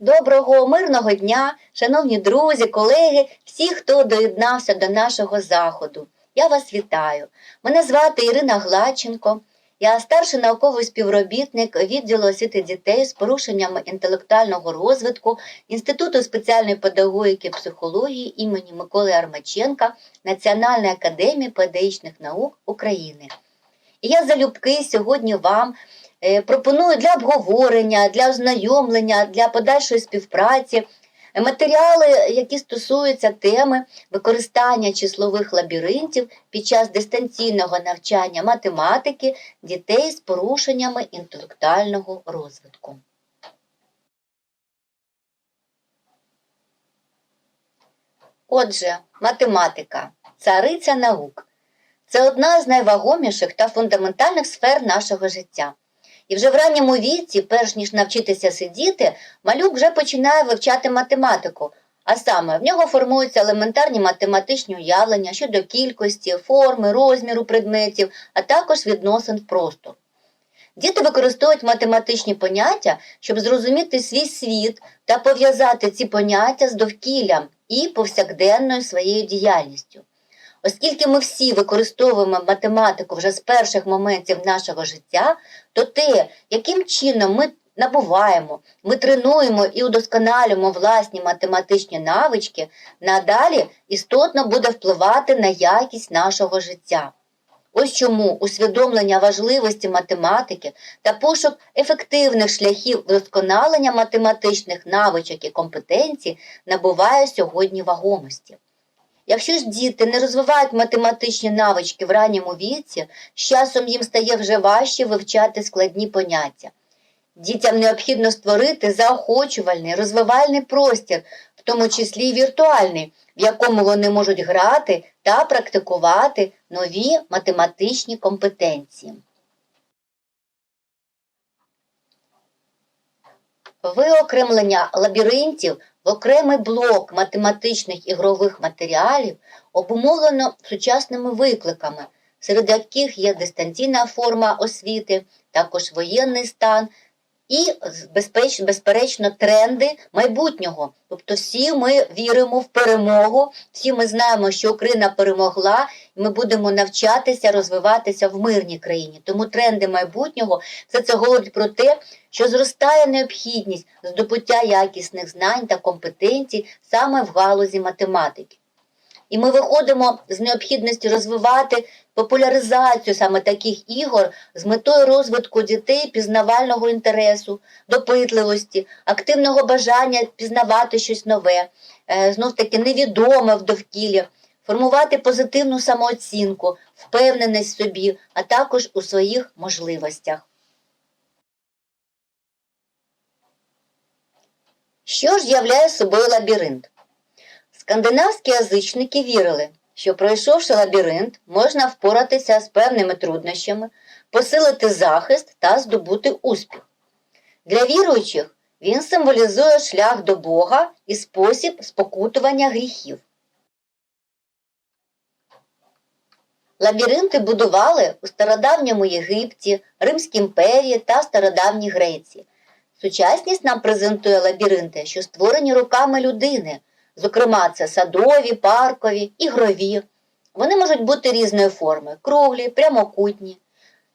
Доброго мирного дня, шановні друзі, колеги, всі, хто доєднався до нашого заходу. Я вас вітаю. Мене звати Ірина Гладченко. Я старший науковий співробітник відділу освіти дітей з порушеннями інтелектуального розвитку Інституту спеціальної педагогіки і психології імені Миколи Армаченка Національної академії педагогічних наук України. І я залюбки сьогодні вам пропоную для обговорення, для ознайомлення, для подальшої співпраці е, матеріали, які стосуються теми використання числових лабіринтів під час дистанційного навчання математики дітей з порушеннями інтелектуального розвитку. Отже, математика цариця наук. Це одна з найвагоміших та фундаментальних сфер нашого життя. І вже в ранньому віці, перш ніж навчитися сидіти, малюк вже починає вивчати математику, а саме в нього формуються елементарні математичні уявлення щодо кількості, форми, розміру предметів, а також відносин в простор. Діти використовують математичні поняття, щоб зрозуміти свій світ та пов'язати ці поняття з довкіллям і повсякденною своєю діяльністю. Оскільки ми всі використовуємо математику вже з перших моментів нашого життя, то те, яким чином ми набуваємо, ми тренуємо і удосконалюємо власні математичні навички, надалі істотно буде впливати на якість нашого життя. Ось чому усвідомлення важливості математики та пошук ефективних шляхів вдосконалення математичних навичок і компетенцій набуває сьогодні вагомості. Якщо ж діти не розвивають математичні навички в ранньому віці, з часом їм стає вже важче вивчати складні поняття. Дітям необхідно створити заохочувальний, розвивальний простір, в тому числі й віртуальний, в якому вони можуть грати та практикувати нові математичні компетенції. Виокремлення лабіринтів в окремий блок математичних ігрових матеріалів обумовлено сучасними викликами, серед яких є дистанційна форма освіти, також воєнний стан і, безпеч, безперечно, тренди майбутнього. Тобто всі ми віримо в перемогу, всі ми знаємо, що Україна перемогла, і ми будемо навчатися, розвиватися в мирній країні. Тому тренди майбутнього все це говорить про те, що зростає необхідність здобуття якісних знань та компетенцій саме в галузі математики. І ми виходимо з необхідності розвивати популяризацію саме таких ігор з метою розвитку дітей пізнавального інтересу, допитливості, активного бажання пізнавати щось нове, знов таки невідоме в довкіллі, формувати позитивну самооцінку, впевненість в собі, а також у своїх можливостях. Що ж являє собою лабіринт? Скандинавські язичники вірили, що пройшовши лабіринт, можна впоратися з певними труднощами, посилити захист та здобути успіх. Для віруючих він символізує шлях до Бога і спосіб спокутування гріхів. Лабіринти будували у стародавньому Єгипті, Римській імперії та стародавній Греції. Сучасність нам презентує лабіринти, що створені руками людини. Зокрема, це садові, паркові, ігрові. Вони можуть бути різної форми круглі, прямокутні.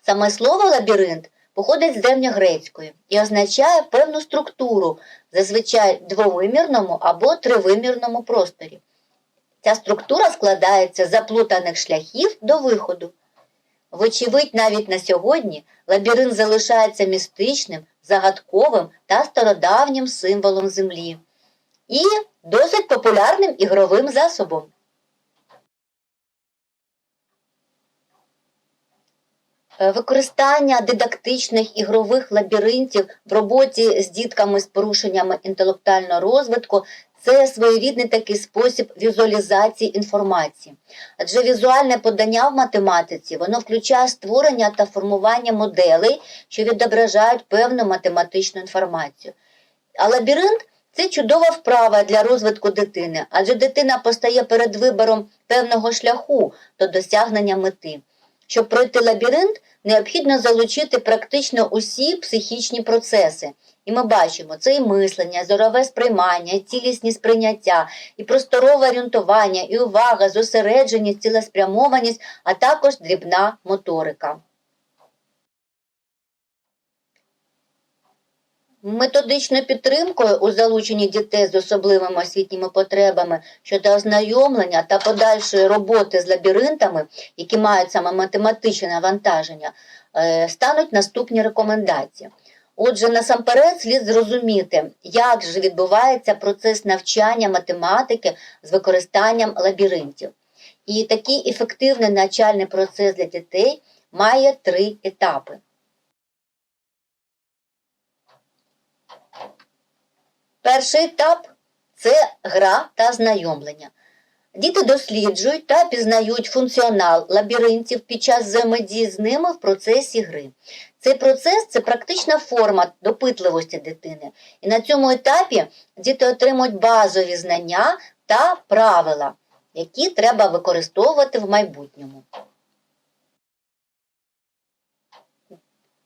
Саме слово лабіринт походить з древньогрецької і означає певну структуру, зазвичай двовимірному або тривимірному просторі. Ця структура складається з заплутаних шляхів до виходу. Вочевидь, навіть на сьогодні лабіринт залишається містичним, загадковим та стародавнім символом землі і досить популярним ігровим засобом. Е, Використання дидактичних ігрових лабіринтів в роботі з дітками з порушеннями інтелектуального розвитку це своєрідний такий спосіб візуалізації інформації. Адже візуальне подання в математиці воно включає створення та формування моделей, що відображають певну математичну інформацію. А лабіринт це чудова вправа для розвитку дитини, адже дитина постає перед вибором певного шляху до досягнення мети. Щоб пройти лабіринт, необхідно залучити практично усі психічні процеси. І ми бачимо, це і мислення, зорове сприймання, і цілісні сприйняття, і просторове орієнтування, і увага, зосередженість, цілеспрямованість, а також дрібна моторика. Методичною підтримкою у залученні дітей з особливими освітніми потребами щодо ознайомлення та подальшої роботи з лабіринтами, які мають саме математичне навантаження, е, стануть наступні рекомендації. Отже, насамперед слід зрозуміти, як же відбувається процес навчання математики з використанням лабіринтів. І такий ефективний навчальний процес для дітей має три етапи. Перший етап це гра та знайомлення. Діти досліджують та пізнають функціонал лабіринтів під час взаємодії з ними в процесі гри. Цей процес це практична форма допитливості дитини. І на цьому етапі діти отримують базові знання та правила, які треба використовувати в майбутньому.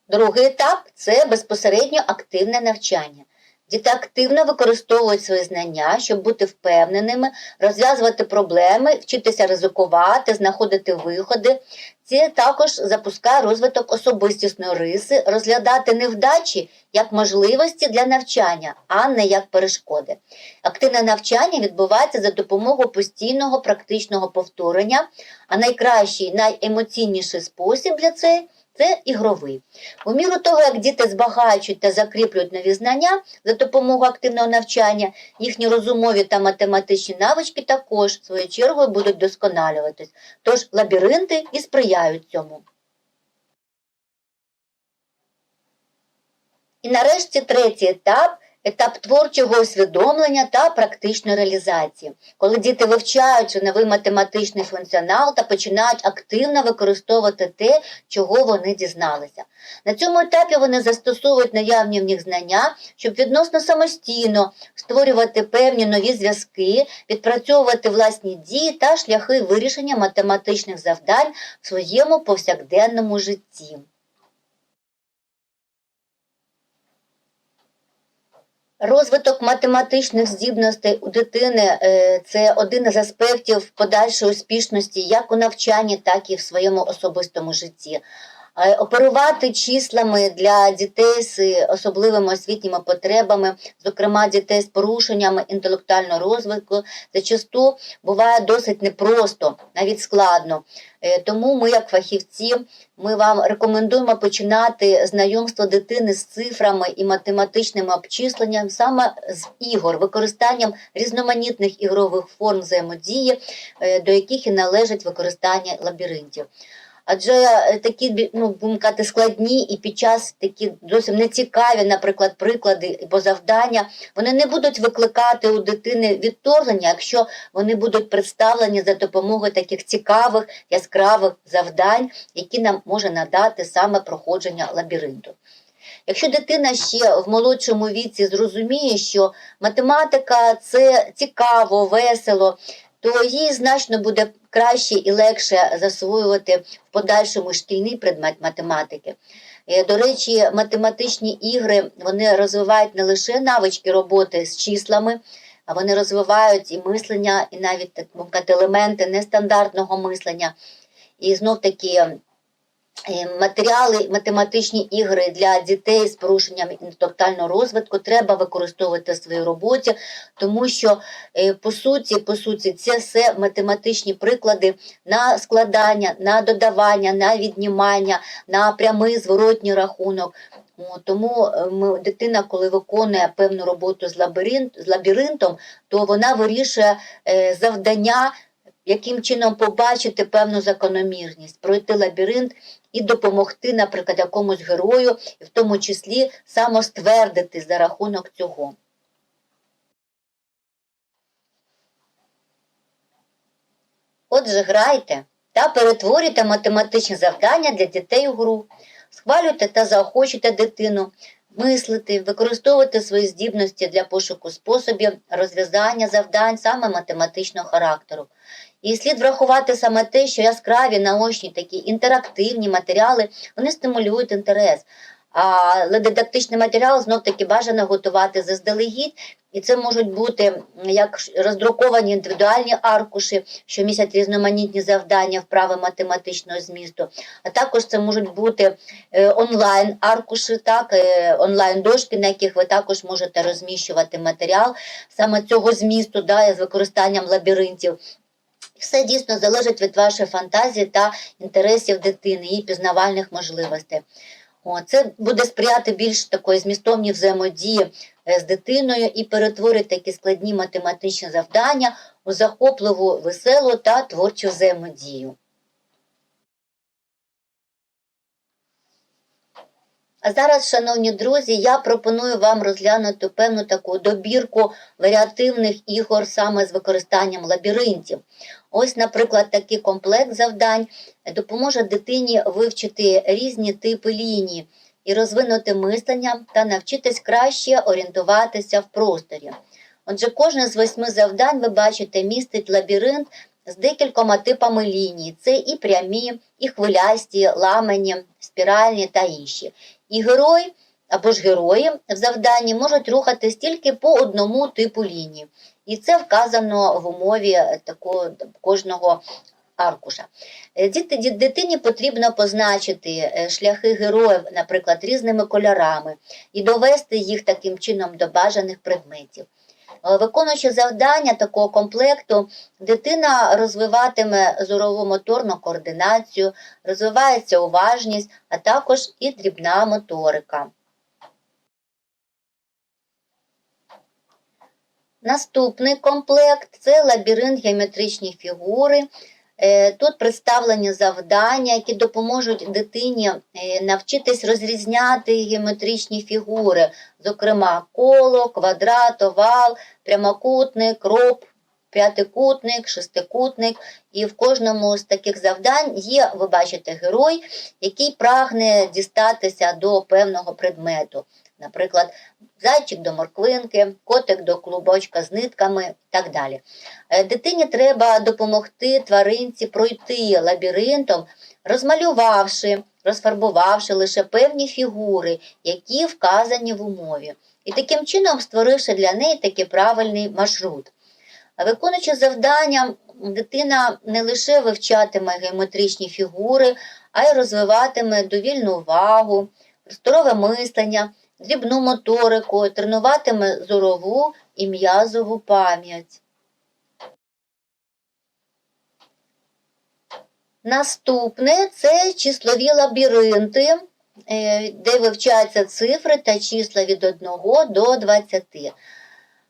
Другий етап це безпосередньо активне навчання. Діти активно використовують свої знання, щоб бути впевненими, розв'язувати проблеми, вчитися ризикувати, знаходити виходи. Це також запускає розвиток особистісної риси, розглядати невдачі як можливості для навчання, а не як перешкоди. Активне навчання відбувається за допомогою постійного практичного повторення, а найкращий, найемоційніший спосіб для цього це ігровий. У міру того, як діти збагачують та закріплюють нові знання за допомогою активного навчання, їхні розумові та математичні навички також своєю чергою будуть досконалюватись. Тож лабіринти і сприяють цьому. І нарешті третій етап етап творчого усвідомлення та практичної реалізації, коли діти вивчають новий математичний функціонал та починають активно використовувати те, чого вони дізналися. На цьому етапі вони застосовують наявні в них знання, щоб відносно самостійно створювати певні нові зв'язки, відпрацьовувати власні дії та шляхи вирішення математичних завдань в своєму повсякденному житті. Розвиток математичних здібностей у дитини е, це один із аспектів подальшої успішності як у навчанні, так і в своєму особистому житті. Е, оперувати числами для дітей з особливими освітніми потребами, зокрема дітей з порушеннями інтелектуального розвитку, зачасту буває досить непросто, навіть складно. Е, тому ми, як фахівці, ми вам рекомендуємо починати знайомство дитини з цифрами і математичними обчисленням саме з ігор, використанням різноманітних ігрових форм взаємодії, е, до яких і належить використання лабіринтів. Адже е, такі ну, будемо казати, складні і під час такі зовсім нецікаві, наприклад, приклади або завдання, вони не будуть викликати у дитини відторгнення, якщо вони будуть представлені за допомогою таких цікавих, яскравих завдань, які нам може надати саме проходження лабіринту. Якщо дитина ще в молодшому віці зрозуміє, що математика це цікаво, весело, то їй значно буде краще і легше засвоювати в подальшому шкільний предмет математики. Е, до речі, математичні ігри вони розвивають не лише навички роботи з числами, а вони розвивають і мислення, і навіть так елементи нестандартного мислення. І знов таки матеріали, математичні ігри для дітей з порушенням інтелектуального розвитку треба використовувати в своїй роботі, тому що, е, по суті, по суті, це все математичні приклади на складання, на додавання, на віднімання, на прямий зворотній рахунок. Тому е, дитина, коли виконує певну роботу з лабіринтом, то вона вирішує завдання яким чином побачити певну закономірність, пройти лабіринт і допомогти, наприклад, якомусь герою, і в тому числі самоствердити за рахунок цього. Отже, грайте та перетворюйте математичні завдання для дітей у гру, схвалюйте та заохочуйте дитину, мислити, використовувати свої здібності для пошуку способів розв'язання завдань саме математичного характеру. І слід врахувати саме те, що яскраві наочні такі інтерактивні матеріали вони стимулюють інтерес. Але дидактичний матеріал знов таки бажано готувати заздалегідь, і це можуть бути як роздруковані індивідуальні аркуші, що містять різноманітні завдання, вправи математичного змісту. А також це можуть бути е, онлайн аркуші, так, е, онлайн дошки, на яких ви також можете розміщувати матеріал саме цього змісту, да, з використанням лабіринтів. Все дійсно залежить від вашої фантазії та інтересів дитини, її пізнавальних можливостей. О, це буде сприяти більш такої змістовній взаємодії е, з дитиною і перетворить такі складні математичні завдання у захопливу, веселу та творчу взаємодію. А зараз, шановні друзі, я пропоную вам розглянути певну таку добірку варіативних ігор саме з використанням лабіринтів. Ось, наприклад, такий комплект завдань допоможе дитині вивчити різні типи ліній і розвинути мислення та навчитись краще орієнтуватися в просторі. Отже, кожне з восьми завдань, ви бачите, містить лабіринт з декількома типами ліній. Це і прямі, і хвилясті, ламані, спіральні та інші. І герой або ж герої в завданні можуть рухатись тільки по одному типу лінії. І це вказано в умові такого кожного аркуша. Е, дитині потрібно позначити е, шляхи героїв, наприклад, різними кольорами, і довести їх таким чином до бажаних предметів. Е, Виконуючи завдання такого комплекту, дитина розвиватиме зорову моторну координацію, розвивається уважність, а також і дрібна моторика. Наступний комплект це лабіринт геометричні фігури. Е, Тут представлені завдання, які допоможуть дитині е, навчитись розрізняти геометричні фігури, зокрема коло, квадрат, овал, прямокутник, роб, п'ятикутник, шестикутник. І в кожному з таких завдань є, ви бачите, герой, який прагне дістатися до певного предмету. Наприклад, зайчик до морквинки, котик до клубочка з нитками і так далі. Е, Дитині треба допомогти тваринці пройти лабіринтом, розмалювавши, розфарбувавши лише певні фігури, які вказані в умові, і таким чином створивши для неї такий правильний маршрут. Виконуючи завдання, дитина не лише вивчатиме геометричні фігури, а й розвиватиме довільну увагу, просторове мислення, дрібну моторику, тренуватиме зорову і м'язову пам'ять. Наступне це числові лабіринти, е, де вивчаються цифри та числа від 1 до 20.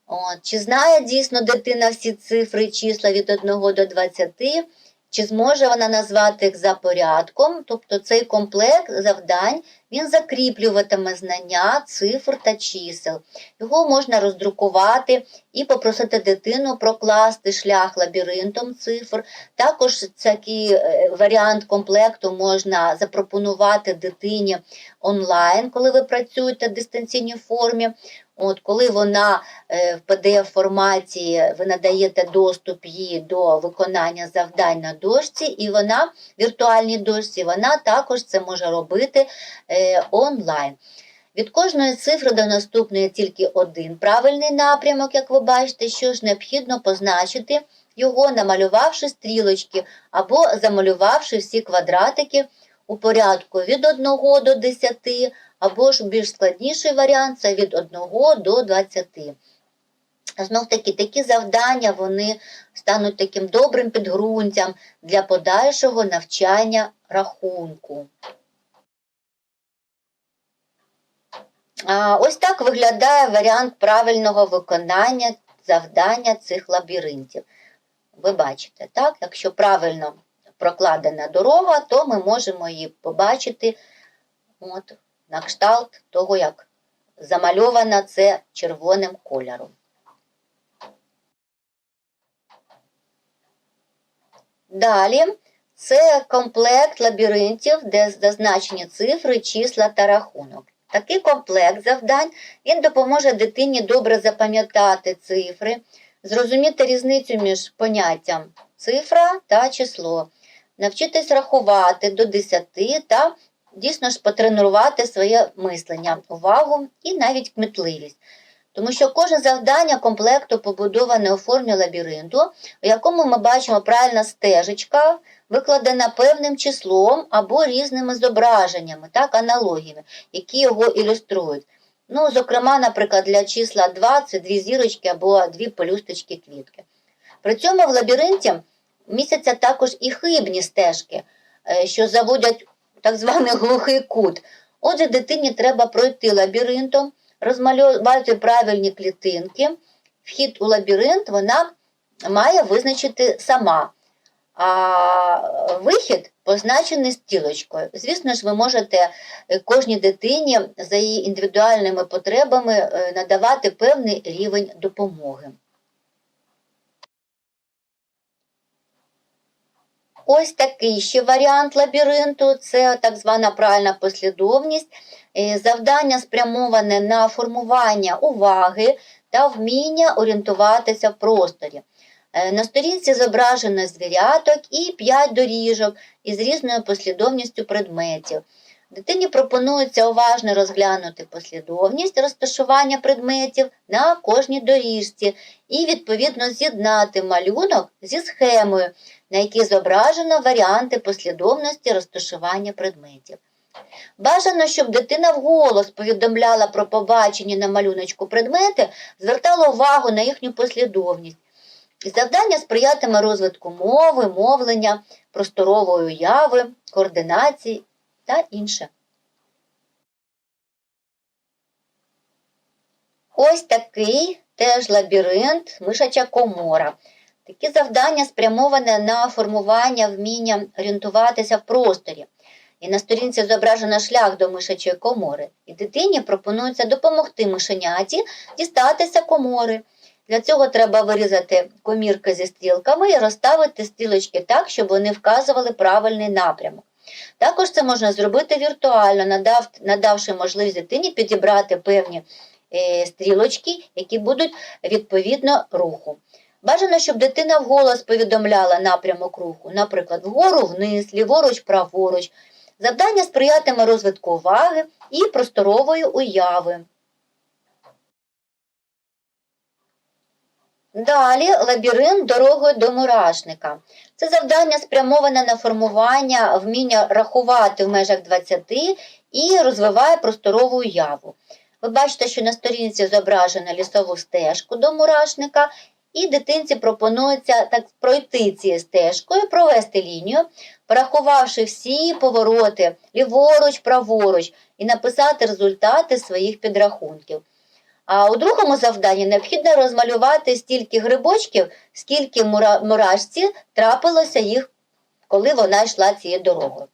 От, Чи знає дійсно дитина всі цифри числа від 1 до 20, чи зможе вона назвати їх за порядком, тобто цей комплект завдань він закріплюватиме знання цифр та чисел. Його можна роздрукувати і попросити дитину прокласти шлях лабіринтом цифр. Також такий е, варіант комплекту можна запропонувати дитині онлайн, коли ви працюєте в дистанційній формі. От, Коли вона е, в pdf форматі ви надаєте доступ їй до виконання завдань на дошці, і вона в віртуальній дошці вона також це може робити е, онлайн. Від кожної цифри до наступної тільки один правильний напрямок, як ви бачите, що ж необхідно позначити його, намалювавши стрілочки або замалювавши всі квадратики у порядку від 1 до 10, або ж більш складніший варіант це від 1 до 20. Знов таки, такі завдання вони стануть таким добрим підґрунтям для подальшого навчання рахунку. А, Ось так виглядає варіант правильного виконання завдання цих лабіринтів. Ви бачите, так? Якщо правильно прокладена дорога, то ми можемо її побачити от, на кшталт того, як замальована це червоним кольором. Далі це комплект лабіринтів, де зазначені цифри, числа та рахунок. Такий комплект завдань він допоможе дитині добре запам'ятати цифри, зрозуміти різницю між поняттям цифра та число. Навчитись рахувати до 10 та дійсно ж потренувати своє мислення, увагу і навіть кмітливість. Тому що кожне завдання комплекту побудоване у формі лабіринту, у якому ми бачимо правильна стежечка, викладена певним числом або різними зображеннями, так, аналогіями, які його ілюструють. Ну, зокрема, наприклад, для числа 2 це дві зірочки або дві пелюсточки квітки. При цьому в лабіринті містяться також і хибні стежки, е, що заводять так званий глухий кут. Отже, дитині треба пройти лабіринтом, розмалювати правильні клітинки. Вхід у лабіринт вона має визначити сама. А вихід позначений стілочкою. Звісно ж, ви можете е, кожній дитині за її індивідуальними потребами е, надавати певний рівень допомоги. Ось такий ще варіант лабіринту це так звана правильна послідовність. Е, Завдання спрямоване на формування уваги та вміння орієнтуватися в просторі. Е, На сторінці зображено звіряток і 5 доріжок із різною послідовністю предметів. Дитині пропонується уважно розглянути послідовність розташування предметів на кожній доріжці і, відповідно, з'єднати малюнок зі схемою, на якій зображено варіанти послідовності розташування предметів. Бажано, щоб дитина вголос повідомляла про побачені на малюночку предмети, звертала увагу на їхню послідовність. Завдання сприятиме розвитку мови, мовлення, просторової уяви, координації та інше. Ось такий теж лабіринт, мишача комора. Такі завдання спрямоване на формування вміння орієнтуватися в просторі. І на сторінці зображено шлях до мишачої комори. І дитині пропонується допомогти мишеняті дістатися комори. Для цього треба вирізати комірки зі стрілками і розставити стрілочки так, щоб вони вказували правильний напрямок. Також це можна зробити віртуально, надав, надавши можливість дитині підібрати певні е, стрілочки, які будуть відповідно руху. Бажано, щоб дитина вголос повідомляла напрямок руху, наприклад, вгору вниз, ліворуч, праворуч. Завдання сприятиме розвитку уваги і просторової уяви. Далі лабіринт дорогою до мурашника. Це завдання спрямоване на формування вміння рахувати в межах 20 і розвиває просторову уяву. Ви бачите, що на сторінці зображено лісову стежку до мурашника, і дитинці пропонується так пройти цією стежкою, провести лінію, порахувавши всі повороти ліворуч, праворуч, і написати результати своїх підрахунків. А у другому завданні необхідно розмалювати стільки грибочків, скільки мура- мурашці трапилося їх, коли вона йшла цією дорогою.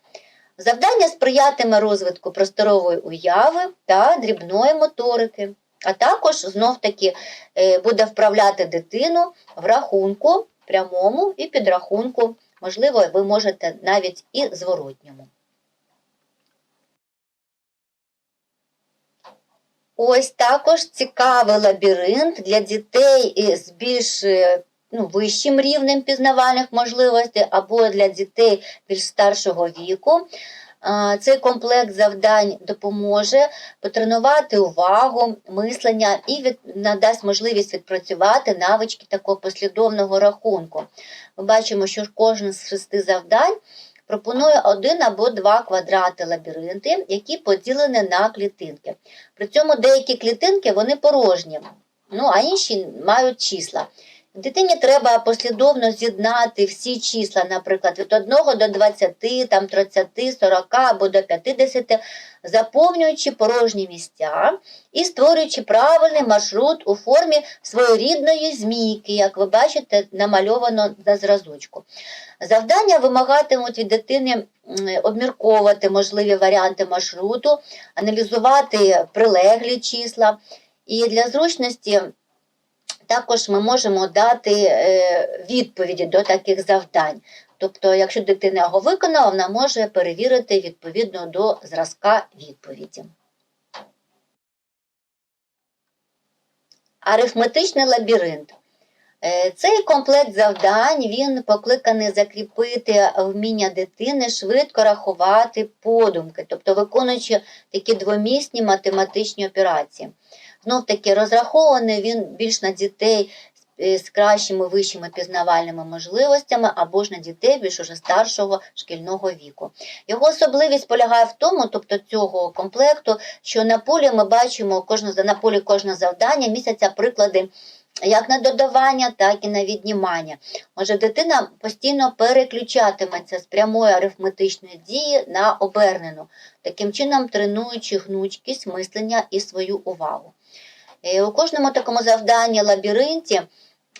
Завдання сприятиме розвитку просторової уяви та дрібної моторики, а також знов-таки е, буде вправляти дитину в рахунку прямому і підрахунку. Можливо, ви можете навіть і зворотньому. Ось також цікавий лабіринт для дітей із більш е, ну, вищим рівнем пізнавальних можливостей або для дітей більш старшого віку. Цей комплект завдань допоможе потренувати увагу, мислення і від, надасть можливість відпрацювати навички такого послідовного рахунку. Ми бачимо, що кожен з шести завдань пропонує один або два квадрати лабіринти, які поділені на клітинки. При цьому деякі клітинки вони порожні, ну а інші мають числа. Дитині треба послідовно з'єднати всі числа, наприклад, від 1 до 20, там 30, 40 або до 50, заповнюючи порожні місця і створюючи правильний маршрут у формі своєрідної змійки, як ви бачите, намальовано на зразочку. Завдання вимагатимуть від дитини обмірковувати можливі варіанти маршруту, аналізувати прилеглі числа. І для зручності також ми можемо дати е, відповіді до таких завдань. Тобто, якщо дитина його виконала, вона може перевірити відповідно до зразка відповіді. Арифметичний лабіринт. Е, Цей комплект завдань він покликаний закріпити вміння дитини швидко рахувати подумки, тобто виконуючи такі двомісні математичні операції. Знов таки розрахований він більш на дітей е, з кращими вищими пізнавальними можливостями або ж на дітей більш уже старшого шкільного віку. Його особливість полягає в тому, тобто цього комплекту, що на полі ми бачимо кожне, на полі кожного завдання місяця приклади як на додавання, так і на віднімання. Отже, дитина постійно переключатиметься з прямої арифметичної дії на обернену, таким чином тренуючи гнучкість, мислення і свою увагу. Е, У кожному такому завданні лабіринті,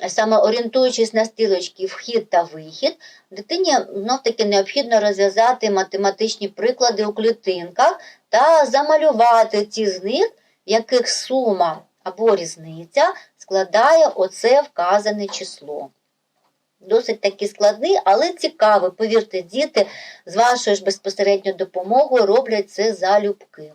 саме орієнтуючись на стрілочки вхід та вихід, дитині знов-таки необхідно розв'язати математичні приклади у клітинках та замалювати ті з них, яких сума або різниця складає оце вказане число. Досить таки складний, але цікавий. Повірте, діти з вашою ж безпосередньо допомогою роблять це залюбки.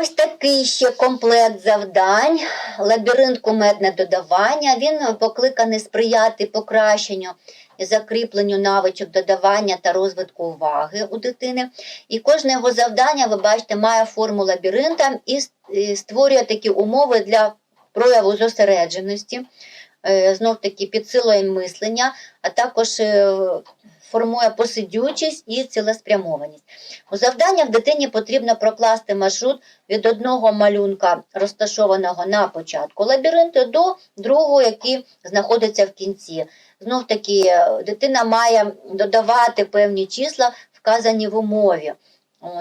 Ось такий ще комплект завдань, лабіринт кумедне додавання. Він покликаний сприяти покращенню і закріпленню навичок додавання та розвитку уваги у дитини. І кожне його завдання, ви бачите, має форму лабіринта і створює такі умови для прояву зосередженості, знов таки підсилує мислення, а також е, формує посидючість і цілеспрямованість. У завданнях дитині потрібно прокласти маршрут від одного малюнка, розташованого на початку лабіринту, до другого, який знаходиться в кінці. Знов таки, е, дитина має додавати певні числа, вказані в умові,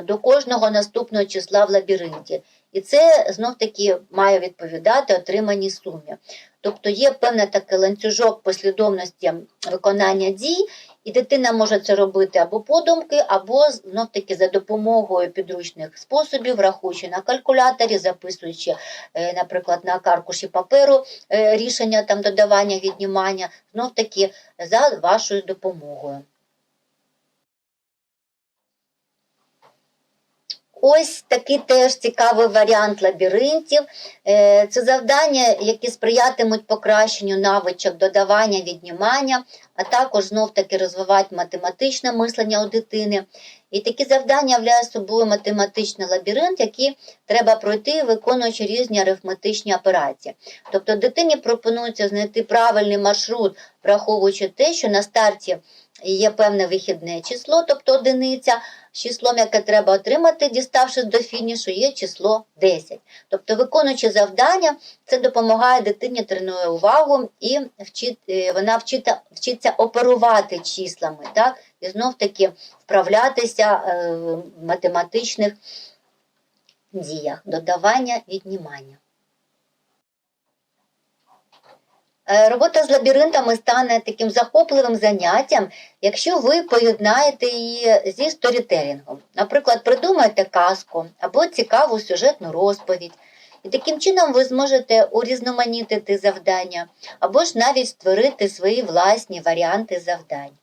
до кожного наступного числа в лабіринті. І це знов таки має відповідати отриманій сумі. Тобто є певний такий ланцюжок послідовності виконання дій, і дитина може це робити або подумки, або знов таки за допомогою підручних способів, рахуючи на калькуляторі, записуючи, е, наприклад, на каркуші паперу е, рішення там додавання, віднімання, знов таки за вашою допомогою. Ось такий теж цікавий варіант лабіринтів. Е, це завдання, які сприятимуть покращенню навичок додавання, віднімання, а також знов-таки розвивати математичне мислення у дитини. І такі завдання являють собою математичний лабіринт, який треба пройти, виконуючи різні арифметичні операції. Тобто дитині пропонується знайти правильний маршрут, враховуючи те, що на старті є певне вихідне число, тобто одиниця, з числом, яке треба отримати, діставшись до фінішу, є число 10. Тобто, виконуючи завдання, це допомагає дитині тренує увагу і вчить, е, вона вчиться, вчиться оперувати числами, так? і знов-таки вправлятися е, в математичних діях, додавання, віднімання. Е, Робота з лабіринтами стане таким захопливим заняттям, якщо ви поєднаєте її зі сторітелінгом. Наприклад, придумаєте казку або цікаву сюжетну розповідь. І таким чином ви зможете урізноманітити завдання, або ж навіть створити свої власні варіанти завдань.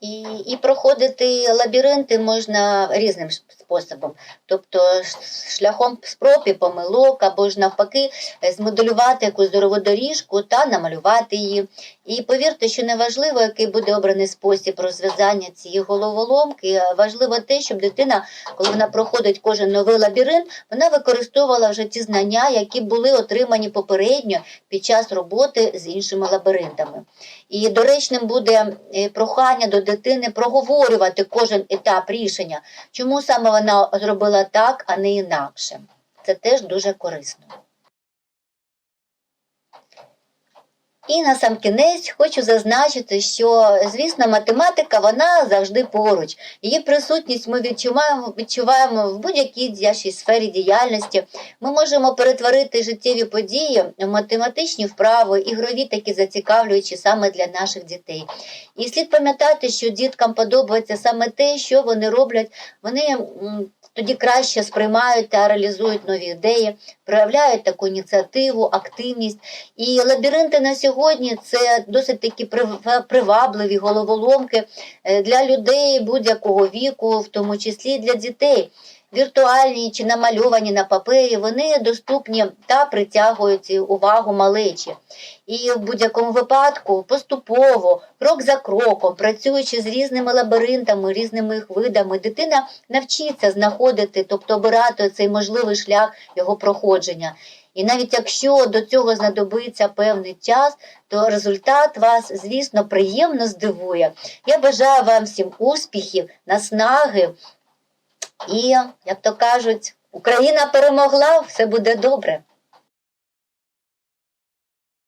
І і проходити лабіринти можна різним способом, тобто шляхом спроб і помилок, або ж навпаки, змоделювати якусь здорову доріжку та намалювати її. І повірте, що не важливо, який буде обраний спосіб розв'язання цієї головоломки. Важливо те, щоб дитина, коли вона проходить кожен новий лабіринт, вона використовувала вже ті знання, які були отримані попередньо під час роботи з іншими лабіринтами. І доречним буде прохання до дитини проговорювати кожен етап рішення, чому саме вона зробила так, а не інакше. Це теж дуже корисно. І на сам кінець хочу зазначити, що, звісно, математика вона завжди поруч. Її присутність ми відчуваємо відчуваємо в будь-якій нашій сфері діяльності. Ми можемо перетворити життєві події в математичні вправи, ігрові такі зацікавлюючі саме для наших дітей. І слід пам'ятати, що діткам подобається саме те, що вони роблять. Вони тоді краще сприймають та реалізують нові ідеї, проявляють таку ініціативу, активність. І лабіринти на сьогодні це досить такі привабливі головоломки е, для людей будь-якого віку, в тому числі для дітей. Віртуальні чи намальовані на папері, вони доступні та притягують увагу малечі. І в будь-якому випадку поступово, крок за кроком, працюючи з різними лабіринтами, різними їх видами, дитина навчиться знаходити, тобто обирати цей можливий шлях його проходження. І навіть якщо до цього знадобиться певний час, то результат вас, звісно, приємно здивує. Я бажаю вам всім успіхів, наснаги. І, як то кажуть, Україна перемогла, все буде добре.